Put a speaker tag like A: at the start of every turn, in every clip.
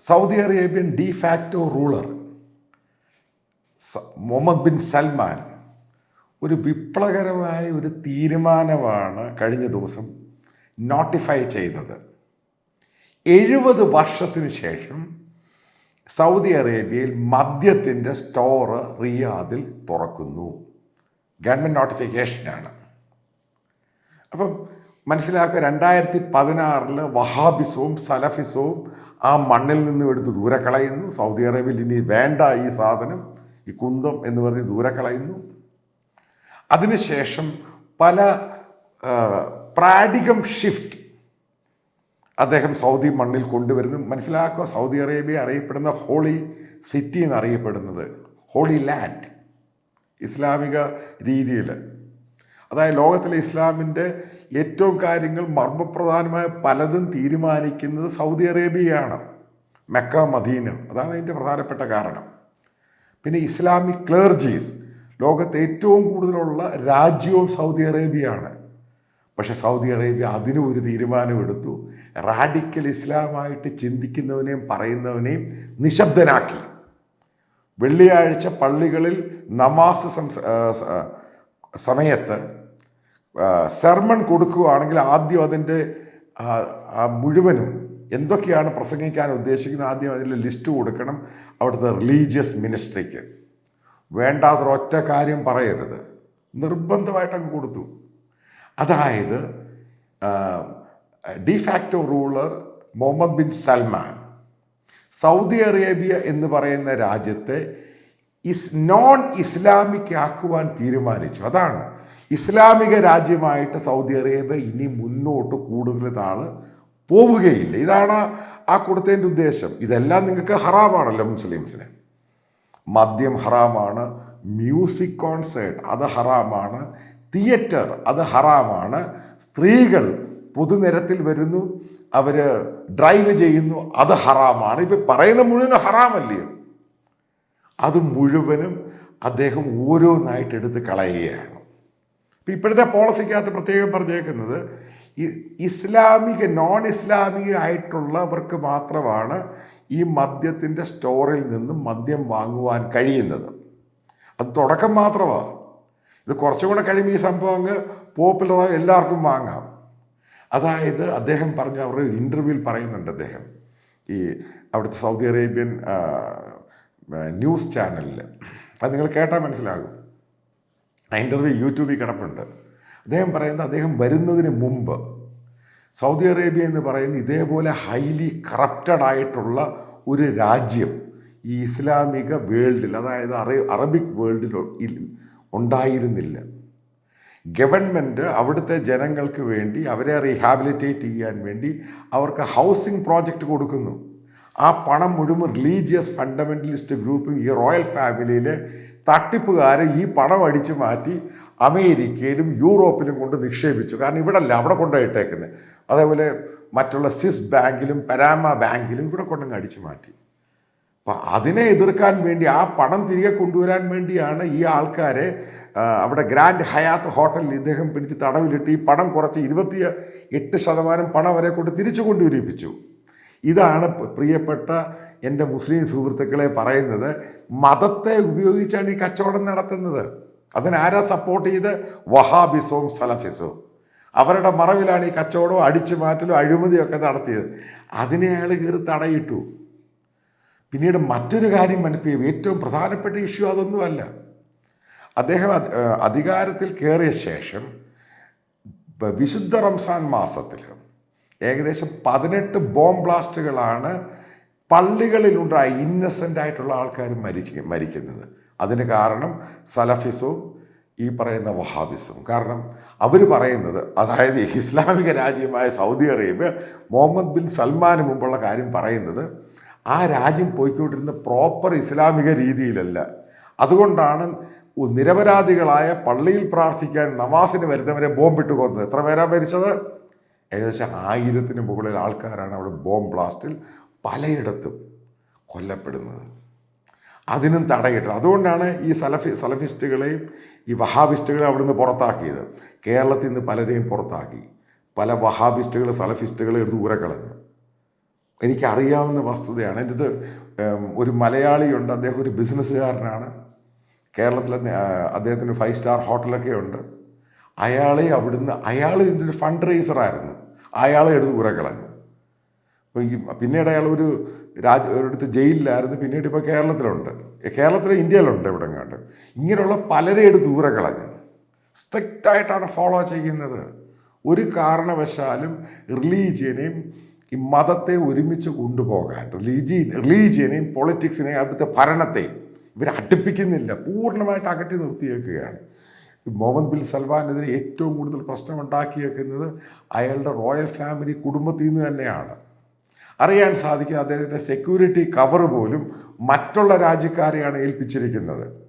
A: Saudi Arabian de facto ruler Mohammed bin Salman ഒരു വിപ്ലവകരമായ ഒരു തീരുമാനമാണ് കഴിഞ്ഞ ദിവസം നോട്ടിഫൈ ചെയ്തത്. എഴുപത് വർഷത്തിന് ശേഷം സൗദി അറേബ്യയിൽ മദ്യത്തിന്റെ സ്റ്റോർ റിയാദിൽ തുറക്കുന്നു. ഗവൺമെന്റ് നോട്ടിഫിക്കേഷനാണ് അപ്പം മനസ്സിലാക്കുക രണ്ടായിരത്തി പതിനാറിൽ വഹാബിസവും സലഫിസവും ആ മണ്ണിൽ നിന്നും എടുത്ത് ദൂരെ കളയുന്നു. സൗദി അറേബ്യയിൽ ഇനി വേണ്ട ഈ സാധനം ഈ കുന്തം എന്ന് പറഞ്ഞ് ദൂരെ കളയുന്നു. അതിനുശേഷം പല പ്രാഡികം ഷിഫ്റ്റ് അദ്ദേഹം സൗദി മണ്ണിൽ കൊണ്ടുവരുന്നു. മനസ്സിലാക്കുക സൗദി അറേബ്യ അറിയപ്പെടുന്ന ഹോളി സിറ്റി എന്നറിയപ്പെടുന്നത് ഹോളി ലാൻഡ് ഇസ്ലാമിക രീതിയിൽ. അതായത് ലോകത്തിലെ ഇസ്ലാമിന്റെ ഏറ്റവും കാര്യങ്ങൾ മർമ്മപ്രധാനമായ പലതും തീരുമാനിക്കുന്നത് സൗദി അറേബ്യയാണ്. മെക്ക മദീന. അതാണ് അതിന്റെ പ്രധാനപ്പെട്ട കാരണം. പിന്നെ ഇസ്ലാമിക് ക്ലേർജീസ്. ലോകത്ത് ഏറ്റവും കൂടുതലുള്ള രാജ്യവും സൗദി അറേബ്യയാണ്. പക്ഷെ സൗദി അറേബ്യ അതിനും ഒരു തീരുമാനമെടുത്തു റാഡിക്കൽ ഇസ്ലാമായിട്ട് ചിന്തിക്കുന്നവനെയും പറയുന്നവനെയും നിശബ്ദനാക്കി. വെള്ളിയാഴ്ച പള്ളികളിൽ നമാസ് സംസ സമയത്ത് സെർമൺ കൊടുക്കുകയാണെങ്കിൽ ആദ്യം അതിന്റെ മുഴുവനും എന്തൊക്കെയാണ് പ്രസംഗിക്കാൻ ഉദ്ദേശിക്കുന്നത് ആദ്യം അതിൽ ലിസ്റ്റ് കൊടുക്കണം. അവിടുത്തെ റിലീജിയസ് മിനിസ്ട്രിക്ക് വേണ്ടാത്തൊരൊറ്റ കാര്യം പറയരുത്. നിർബന്ധമായിട്ട് അങ്ങ് കൊടുത്തു. അതായത് de facto ruler Mohammed bin Salman Saudi Arabia എന്ന് പറയുന്ന രാജ്യത്തെ ഇസ് നോൺ ഇസ്ലാമിക് ആക്കുവാൻ തീരുമാനിച്ചു. അതാണ്. ഇസ്ലാമിക രാജ്യമായിട്ട് സൗദി അറേബ്യ ഇനി മുന്നോട്ട് കൂടുതൽ നാൾ പോവുകയില്ല. ഇതാണ് ആ കൊടുത്തതിന്റെ ഉദ്ദേശം. ഇതെല്ലാം നിങ്ങൾക്ക് ഹറാമാണല്ലോ മുസ്ലിംസിന്. മദ്യം ഹറാമാണ് മ്യൂസിക് കോൺസേർട്ട് അത് ഹറാമാണ് തിയേറ്റർ അത് ഹറാമാണ് സ്ത്രീകൾ പൊതുനിരത്തിൽ വരുന്നു അവർ ഡ്രൈവ് ചെയ്യുന്നു അത് ഹറാമാണ്. ഇപ്പം പറയുന്ന മുഴുവൻ ഹറാമല്ലേ? അത് മുഴുവനും അദ്ദേഹം ഓരോന്നായിട്ട് എടുത്ത് കളയുകയാണ്. ഇപ്പം ഇപ്പോഴത്തെ പോളിസിക്കകത്ത് പ്രത്യേകം പറഞ്ഞേക്കുന്നത് ഇസ്ലാമിക നോൺ ഇസ്ലാമിക ആയിട്ടുള്ളവർക്ക് മാത്രമാണ് ഈ മദ്യത്തിന്റെ സ്റ്റോറിൽ നിന്നും മദ്യം വാങ്ങുവാൻ കഴിയുന്നത്. അത് തുടക്കം മാത്രമാണ് ഇത് കുറച്ചും കൂടെ കഴിയുമ്പോൾ ഈ സംഭവം അങ്ങ് പോപ്പുലറായി എല്ലാവർക്കും വാങ്ങാം. അതായത് അദ്ദേഹം പറഞ്ഞ അവരുടെ ഇന്റർവ്യൂവിൽ പറയുന്നുണ്ട് അദ്ദേഹം. ഈ അവിടുത്തെ സൗദി അറേബ്യൻ ന്യൂസ് ചാനലിൽ അത് നിങ്ങൾ കേട്ടാൽ മനസ്സിലാകും. ആ ഇന്റർവ്യൂ യൂട്യൂബിൽ കിടപ്പുണ്ട്. അദ്ദേഹം പറയുന്നത് അദ്ദേഹം വരുന്നതിന് മുമ്പ് സൗദി അറേബ്യ എന്ന് പറയുന്ന ഇതേപോലെ ഹൈലി കറപ്റ്റഡ് ആയിട്ടുള്ള ഒരു രാജ്യം ഈ ഇസ്ലാമിക വേൾഡിൽ അതായത് അറേ അറബിക് വേൾഡിൽ ഉണ്ടായിരുന്നില്ല. ഗവൺമെന്റ് അവിടുത്തെ ജനങ്ങൾക്ക് വേണ്ടി അവരെ റീഹാബിലിറ്റേറ്റ് ചെയ്യാൻ വേണ്ടി അവർക്ക് ഹൗസിംഗ് പ്രോജക്റ്റ് കൊടുക്കുന്നു. ആ പണം മുഴുവൻ റിലീജിയസ് ഫണ്ടമെന്റലിസ്റ്റ് ഗ്രൂപ്പും ഈ റോയൽ ഫാമിലിയിലെ തട്ടിപ്പുകാരെ ഈ പണം അടിച്ചു മാറ്റി അമേരിക്കയിലും യൂറോപ്പിലും കൊണ്ട് നിക്ഷേപിച്ചു. കാരണം ഇവിടെ അല്ല അവിടെ കൊണ്ടുപോയിട്ടേക്കുന്നത് അതേപോലെ മറ്റുള്ള സ്വിസ് ബാങ്കിലും പരാമ ബാങ്കിലും ഇവിടെ കൊണ്ടങ്ങ് അടിച്ചു മാറ്റി. അപ്പം അതിനെ എതിർക്കാൻ വേണ്ടി ആ പണം തിരികെ കൊണ്ടുവരാൻ വേണ്ടിയാണ് ഈ ആൾക്കാരെ അവിടെ ഗ്രാൻഡ് ഹയാത്ത് ഹോട്ടലിൽ ഇദ്ദേഹം പിടിച്ച് തടവിലിട്ട് ഈ പണം കുറച്ച് ഇരുപത്തി എട്ട് ശതമാനം പണം അവരെ കൊണ്ട് തിരിച്ചു കൊണ്ടുവരിപ്പിച്ചു. ഇതാണ് പ്രിയപ്പെട്ട എന്റെ മുസ്ലിം സുഹൃത്തുക്കളെ പറയുന്നത് മതത്തെ ഉപയോഗിച്ചാണ് ഈ കച്ചവടം നടത്തുന്നത്. അതിനാരാ സപ്പോർട്ട് ചെയ്ത്? വഹാബിസവും സലഫിസവും. അവരുടെ മറവിലാണ് ഈ കച്ചവടവും അടിച്ചു മാറ്റലും അഴിമതിയൊക്കെ നടത്തിയത്. അതിനെ അയാൾ കയറി തടയിട്ടു. പിന്നീട് മറ്റൊരു കാര്യം മനസ്സിലും ഏറ്റവും പ്രധാനപ്പെട്ട ഇഷ്യൂ അതൊന്നുമല്ല. അദ്ദേഹം അധികാരത്തിൽ കയറിയ ശേഷം വിശുദ്ധ റംസാൻ മാസത്തിൽ ഏകദേശം പതിനെട്ട് ബോംബ് ബ്ലാസ്റ്റുകളാണ് പള്ളികളിലുണ്ടായ ഇന്നസെന്റ് ആയിട്ടുള്ള ആൾക്കാർ മരിച്ച് മരിക്കുന്നത്. അതിന് കാരണം സലഫിസവും ഈ പറയുന്ന വഹാബിസും. കാരണം അവർ പറയുന്നത് അതായത് ഇസ്ലാമിക രാജ്യമായ സൗദി അറേബ്യ മുഹമ്മദ് ബിൻ സൽമാന് മുമ്പുള്ള കാര്യം പറയുന്നത് ആ രാജ്യം പോയിക്കൊണ്ടിരുന്ന പ്രോപ്പർ ഇസ്ലാമിക രീതിയിലല്ല. അതുകൊണ്ടാണ് നിരപരാധികളായ പള്ളിയിൽ പ്രാർത്ഥിക്കാൻ നമാസിന് വരുന്നവരെ ബോംബിട്ട് കൊന്നത്. എത്ര പേരാ മരിച്ചത്? ഏകദേശം ആയിരത്തിന് മുകളിൽ ആൾക്കാരാണ് അവിടെ ബോംബ് ബ്ലാസ്റ്റിൽ പലയിടത്തും കൊല്ലപ്പെടുന്നത്. അതിനും തടയിട്ട്. അതുകൊണ്ടാണ് ഈ സലഫി സലഫിസ്റ്റുകളെയും ഈ വഹാബിസ്റ്റുകളെ അവിടുന്ന് പുറത്താക്കിയത്. കേരളത്തിൽ നിന്ന് പലരെയും പുറത്താക്കി. പല വഹാബിസ്റ്റുകൾ സലഫിസ്റ്റുകളെ എടുത്ത് ഉരക്കളഞ്ഞു കളഞ്ഞു. എനിക്കറിയാവുന്ന വസ്തുതയാണ്. എന്റെ ഇത് ഒരു മലയാളിയുണ്ട്. അദ്ദേഹം ഒരു ബിസിനസ്സുകാരനാണ്. കേരളത്തിലെ അദ്ദേഹത്തിന് ഫൈവ് സ്റ്റാർ ഹോട്ടലൊക്കെ ഉണ്ട്. അയാളെ അവിടുന്ന് അയാൾ ഇതിന്റെ ഒരു ഫണ്ട് റേസറായിരുന്നു അയാളെ എടുത്ത് കുറെ കളഞ്ഞു. അപ്പോൾ പിന്നീട് അയാൾ ഒരു രാജ ഒരിടത്ത് ജയിലിലായിരുന്നു. പിന്നീട് ഇപ്പോൾ കേരളത്തിലുണ്ട്. കേരളത്തിലെ ഇന്ത്യയിലുണ്ട് ഇവിടെ കണ്ട് ഇങ്ങനെയുള്ള പലരെ എടുത്ത് ദൂരെ കളഞ്ഞു. സ്ട്രിക്റ്റായിട്ടാണ് ഫോളോ ചെയ്യുന്നത്. ഒരു കാരണവശാലും റിലീജിയനെയും ഈ മതത്തെ ഒരുമിച്ച് കൊണ്ടുപോകാൻ റിലീജി റിലീജിയനെയും പൊളിറ്റിക്സിനെയും അവിടുത്തെ ഭരണത്തെയും ഇവർ അടുപ്പിക്കുന്നില്ല. പൂർണമായിട്ട് അകറ്റി നിർത്തിയേക്കുകയാണ്. മുഹമ്മദ് ബിൻ സൽമാനെതിരെ ഏറ്റവും കൂടുതൽ പ്രശ്നമുണ്ടാക്കിയേക്കുന്നത് അയാളുടെ റോയൽ ഫാമിലി കുടുംബത്തിൽ നിന്ന് തന്നെയാണ്. അറിയാൻ സാധിക്കുന്ന അദ്ദേഹത്തിന്റെ സെക്യൂരിറ്റി കവർ പോലും മറ്റുള്ള രാജ്യക്കാരെയാണ് ഏൽപ്പിച്ചിരിക്കുന്നത്.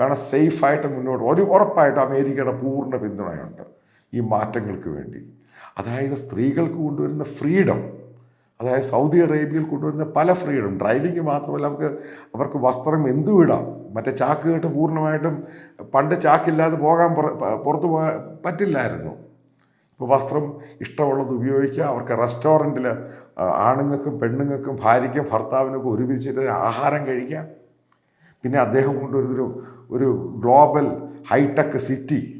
A: കാരണം സേഫായിട്ട് മുന്നോട്ട് ഒരു ഉറപ്പായിട്ട് അമേരിക്കയുടെ പൂർണ പിന്തുണയുണ്ട് ഈ മാറ്റങ്ങൾക്ക് വേണ്ടി. അതായത് സ്ത്രീകൾക്ക് കൊണ്ടുവരുന്ന ഫ്രീഡം അതായത് സൗദി അറേബ്യയിൽ കൊണ്ടുവരുന്ന പല ഫ്രീഡം ഡ്രൈവിംഗ് മാത്രമല്ല അവർക്ക് അവർക്ക് വസ്ത്രം എന്തും ഇടാം. മറ്റേ ചാക്ക് കെട്ട് പൂർണമായിട്ടും പണ്ട് ചാക്കില്ലാതെ പോകാൻ പുറ- പുറത്ത് പോകാൻ പറ്റില്ലായിരുന്നു. ഇപ്പോൾ വസ്ത്രം ഇഷ്ടമുള്ളത് ഉപയോഗിക്കുക അവർക്ക് റെസ്റ്റോറന്റിൽ ആണുങ്ങൾക്കും പെണ്ണുങ്ങൾക്കും ഭാര്യയ്ക്കും ഭർത്താവിനൊക്കെ ഒരുമിച്ചിട്ട് ആഹാരം കഴിക്കാം. പിന്നെ അദ്ദേഹം കൊണ്ടുവരുന്നൊരു ഒരു ഗ്ലോബൽ ഹൈടെക് സിറ്റി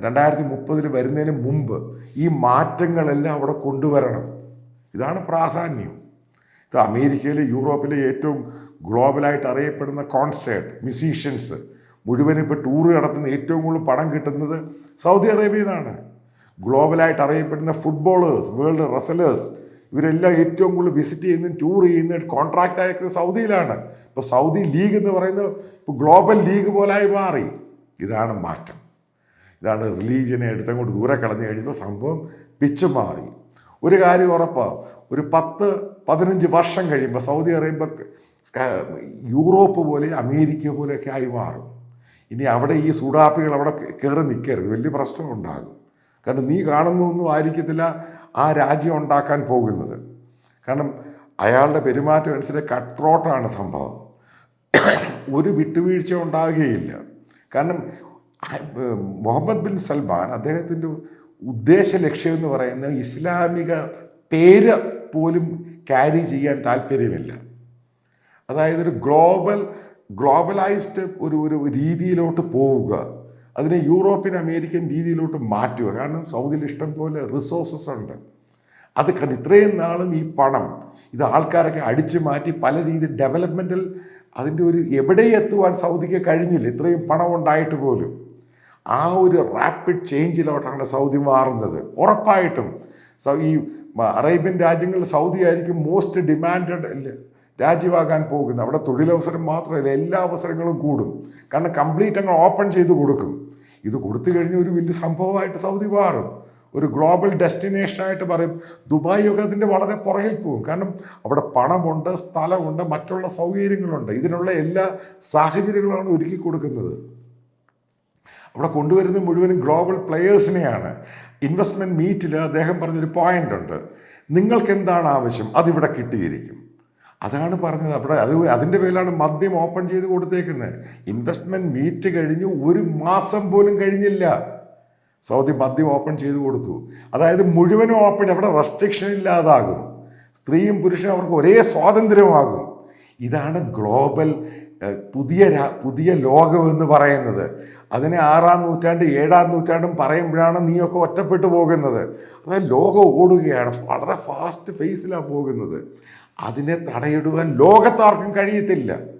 A: രണ്ടായിരത്തി മുപ്പതിൽ വരുന്നതിന് മുമ്പ് ഈ മാറ്റങ്ങളെല്ലാം അവിടെ കൊണ്ടുവരണം. ഇതാണ് പ്രാധാന്യം. ഇത് അമേരിക്കയിൽ യൂറോപ്പിലെ ഏറ്റവും ഗ്ലോബലായിട്ട് അറിയപ്പെടുന്ന കോൺസേർട്ട് മ്യൂസീഷ്യൻസ് മുഴുവൻ ഇപ്പോൾ ടൂറ് നടത്തുന്ന ഏറ്റവും കൂടുതൽ പണം കിട്ടുന്നത് സൗദി അറേബ്യയിൽ നിന്നാണ് ഗ്ലോബലായിട്ട് അറിയപ്പെടുന്ന ഫുട്ബോളേഴ്സ് വേൾഡ് റസലേഴ്സ് ഇവരെല്ലാം ഏറ്റവും കൂടുതൽ വിസിറ്റ് ചെയ്യുന്നതും ടൂർ ചെയ്യുന്നതും കോൺട്രാക്ട് അയക്കുന്നത് സൗദിയിലാണ്. ഇപ്പോൾ സൗദി ലീഗ് എന്ന് പറയുന്നത് ഇപ്പോൾ ഗ്ലോബൽ ലീഗ് പോലായി മാറി. ഇതാണ് മാറ്റം. ഇതാണ് റിലീജിയനെ എടുത്തങ്ങോട്ട് ദൂരെ കളഞ്ഞു കഴിയുമ്പോൾ സംഭവം പിച്ച് മാറി. ഒരു കാര്യം ഉറപ്പാണ് ഒരു പത്ത് പതിനഞ്ച് വർഷം കഴിയുമ്പോൾ സൗദി അറേബ്യ യൂറോപ്പ് പോലെ അമേരിക്ക പോലെയൊക്കെ ആയി മാറും. ഇനി അവിടെ ഈ സൂടാപ്പികൾ അവിടെ കയറി നിൽക്കരുത് വലിയ പ്രശ്നം ഉണ്ടാകും. കാരണം നീ കാണുന്നൊന്നും ആയിരിക്കത്തില്ല ആ രാജ്യം ഉണ്ടാക്കാൻ പോകുന്നത്. കാരണം അയാളുടെ പെരുമാറ്റം അനുസരിച്ച് കട്ട് ത്രോട്ടാണ് സംഭവം. ഒരു വിട്ടുവീഴ്ച ഉണ്ടാകുകയില്ല. കാരണം മുഹമ്മദ് ബിൻ സൽമാൻ അദ്ദേഹത്തിന്റെ ഉദ്ദേശ ലക്ഷ്യം എന്ന് പറയുന്നത് ഇസ്ലാമിക പേര് പോലും ക്യാരി ചെയ്യാൻ താല്പര്യമില്ല. അതായത് ഒരു ഗ്ലോബൽ ഗ്ലോബലൈസ്ഡ് ഒരു ഒരു രീതിയിലോട്ട് പോവുക. അതിനെ യൂറോപ്യൻ അമേരിക്കൻ രീതിയിലോട്ട് മാറ്റുക. കാരണം സൗദിയിൽ ഇഷ്ടം പോലെ റിസോഴ്സസ് ഉണ്ട്. അത് കണ്ട് ഇത്രയും നാളും ഈ പണം ഇത് ആൾക്കാരൊക്കെ അടിച്ചു മാറ്റി പല രീതിയിൽ ഡെവലപ്മെന്റിൽ അതിന്റെ ഒരു എവിടെ എത്തുവാൻ സൗദിക്ക് കഴിഞ്ഞില്ല. ഇത്രയും പണം ഉണ്ടായിട്ട് പോലും. ആ ഒരു റാപ്പിഡ് ചേഞ്ചിലോട്ടാണ് സൗദി മാറുന്നത്. ഉറപ്പായിട്ടും. ഈ അറേബ്യൻ രാജ്യങ്ങളിൽ സൗദി ആയിരിക്കും മോസ്റ്റ് ഡിമാൻഡഡ് രാജ്യമാകാൻ പോകുന്നത്. അവിടെ തൊഴിലവസരം മാത്രമല്ല എല്ലാ അവസരങ്ങളും കൂടും. കാരണം കംപ്ലീറ്റ് അങ്ങ് ഓപ്പൺ ചെയ്ത് കൊടുക്കും. ഇത് കൊടുത്തു കഴിഞ്ഞ ഒരു വലിയ സംഭവമായിട്ട് സൗദി മാറും. ഒരു ഗ്ലോബൽ ഡെസ്റ്റിനേഷനായിട്ട് പറയും. ദുബായ് ഒക്കെ അതിന്റെ വളരെ പുറകിൽ പോകും. കാരണം അവിടെ പണമുണ്ട് സ്ഥലമുണ്ട് മറ്റുള്ള സൗകര്യങ്ങളുണ്ട്. ഇതിനുള്ള എല്ലാ സാഹചര്യങ്ങളാണ് ഒരുക്കി കൊടുക്കുന്നത്. അവിടെ കൊണ്ടുവരുന്നത് മുഴുവനും ഗ്ലോബൽ പ്ലെയേഴ്സിനെയാണ് ഇൻവെസ്റ്റ്മെന്റ് മീറ്റിൽ അദ്ദേഹം പറഞ്ഞൊരു പോയിന്റ് ഉണ്ട്. നിങ്ങൾക്ക് എന്താണ് ആവശ്യം? അതിവിടെ കിട്ടിയിരിക്കും. അതാണ് പറഞ്ഞത്. അവിടെ അത് അതിന്റെ പേരിലാണ് മദ്യം ഓപ്പൺ ചെയ്ത് കൊടുത്തേക്കുന്നത്. ഇൻവെസ്റ്റ്മെന്റ് മീറ്റ് കഴിഞ്ഞു ഒരു മാസം പോലും കഴിഞ്ഞില്ല. സൗദി മദ്യം ഓപ്പൺ ചെയ്ത് കൊടുത്തു. അതായത് മുഴുവനും ഓപ്പൺ അവിടെ റെസ്ട്രിക്ഷൻ ഇല്ലാതാകും. സ്ത്രീയും പുരുഷനും അവർക്ക് ഒരേ സ്വാതന്ത്ര്യമാകും. ഇതാണ് ഗ്ലോബൽ പുതിയ പുതിയ ലോകം എന്ന് പറയുന്നത്. അതിനെ ആറാം നൂറ്റാണ്ട് ഏഴാം നൂറ്റാണ്ടും പറയുമ്പോഴാണ് നീയൊക്കെ ഒറ്റപ്പെട്ടു പോകുന്നത്. അതായത് ലോകം ഓടുകയാണ്. വളരെ ഫാസ്റ്റ് ഫേസിലാണ് പോകുന്നത്. അതിനെ തടയിടുവാൻ ലോകത്താർക്കും കഴിയത്തില്ല.